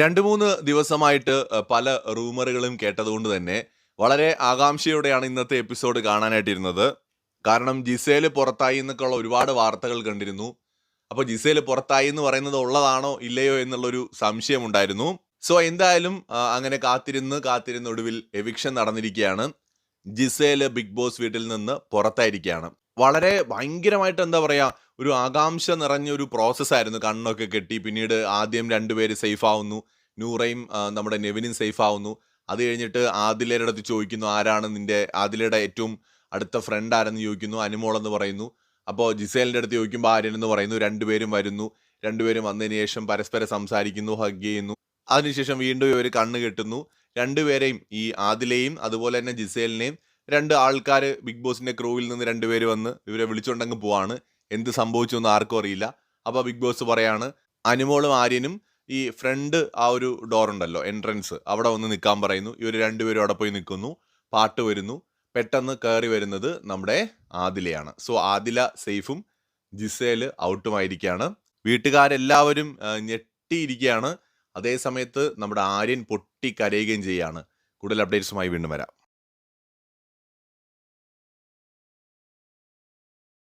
രണ്ട് മൂന്ന് ദിവസമായിട്ട് പല റൂമറുകളും കേട്ടതുകൊണ്ട് തന്നെ വളരെ ആകാംക്ഷയോടെയാണ് ഇന്നത്തെ എപ്പിസോഡ് കാണാനായിട്ടിരുന്നത്. കാരണം ജിസേൽ പുറത്തായി എന്നൊക്കെയുള്ള ഒരുപാട് വാർത്തകൾ കണ്ടിരുന്നു. അപ്പോൾ ജിസേൽ പുറത്തായി എന്ന് പറയുന്നത് ഉള്ളതാണോ ഇല്ലയോ എന്നുള്ളൊരു സംശയമുണ്ടായിരുന്നു സോ എന്തായാലും അങ്ങനെ കാത്തിരുന്ന് കാത്തിരുന്ന് ഒടുവിൽ എവിക്ഷൻ നടന്നിരിക്കുകയാണ്. ജിസേൽ ബിഗ് ബോസ് വീട്ടിൽ നിന്ന് പുറത്തായിരിക്കുകയാണ്. വളരെ ഭയങ്കരമായിട്ട് എന്താ പറയാ ഒരു ആകാംക്ഷ നിറഞ്ഞ ഒരു പ്രോസസ്സായിരുന്നു കണ്ണൊക്കെ കെട്ടി പിന്നീട് ആദ്യം രണ്ടുപേര് സേഫ് ആവുന്നു. നൂറയും നമ്മുടെ നെവിനും സേഫ് ആവുന്നു. അത് കഴിഞ്ഞിട്ട് ആദിലയുടെ അടുത്ത് ചോദിക്കുന്നു ആരാണ് നിന്റെ ആദിലയുടെ ഏറ്റവും അടുത്ത ഫ്രണ്ട് ആരെന്ന്? ചോദിക്കുന്നു അനുമോൾ എന്ന് പറയുന്നു. അപ്പോൾ ജിസേലിന്റെ അടുത്ത് ചോദിക്കുമ്പോൾ ആര്യൻ എന്ന് പറയുന്നു രണ്ടുപേരും വരുന്നു. രണ്ടുപേരും വന്നതിന് ശേഷം പരസ്പരം സംസാരിക്കുന്നു ഹഗ് ചെയ്യുന്നു. അതിനുശേഷം വീണ്ടും ഇവർ കണ്ണ് കെട്ടുന്നു. രണ്ടുപേരെയും ഈ ആദിലയും അതുപോലെ തന്നെ ജിസേലിനെയും രണ്ട് ആൾക്കാർ ബിഗ് ബോസിന്റെ ക്രൂവിൽ നിന്ന് രണ്ടുപേര് വന്ന് ഇവരെ വിളിച്ചുകൊണ്ടങ്ങ് പോവാണ്. എന്ത് സംഭവിച്ചു എന്ന് ആർക്കും അറിയില്ല. അപ്പോൾ ബിഗ് ബോസ് പറയാണ് അനുമോളും ആര്യനും ഈ ഫ്രണ്ട് ആ ഒരു ഡോർ ഉണ്ടല്ലോ എൻട്രൻസ് അവിടെ വന്ന് നിൽക്കാൻ പറയുന്നു. ഇവർ രണ്ടുപേരും അവിടെ പോയി നിൽക്കുന്നു. പാട്ട് വരുന്നു. പെട്ടെന്ന് കയറി വരുന്നത് നമ്മുടെ ആദിലയാണ്. സോ ആദില സേഫും ജിസേൽ ഔട്ടുമായിരിക്കുകയാണ് വീട്ടുകാരെല്ലാവരും ഞെട്ടിയിരിക്കുകയാണ്. അതേ സമയത്ത് നമ്മുടെ ആര്യൻ പൊട്ടി കരയുകയും ചെയ്യാണ്. കൂടുതൽ അപ്ഡേറ്റ്സുമായി വീണ്ടും വരാം.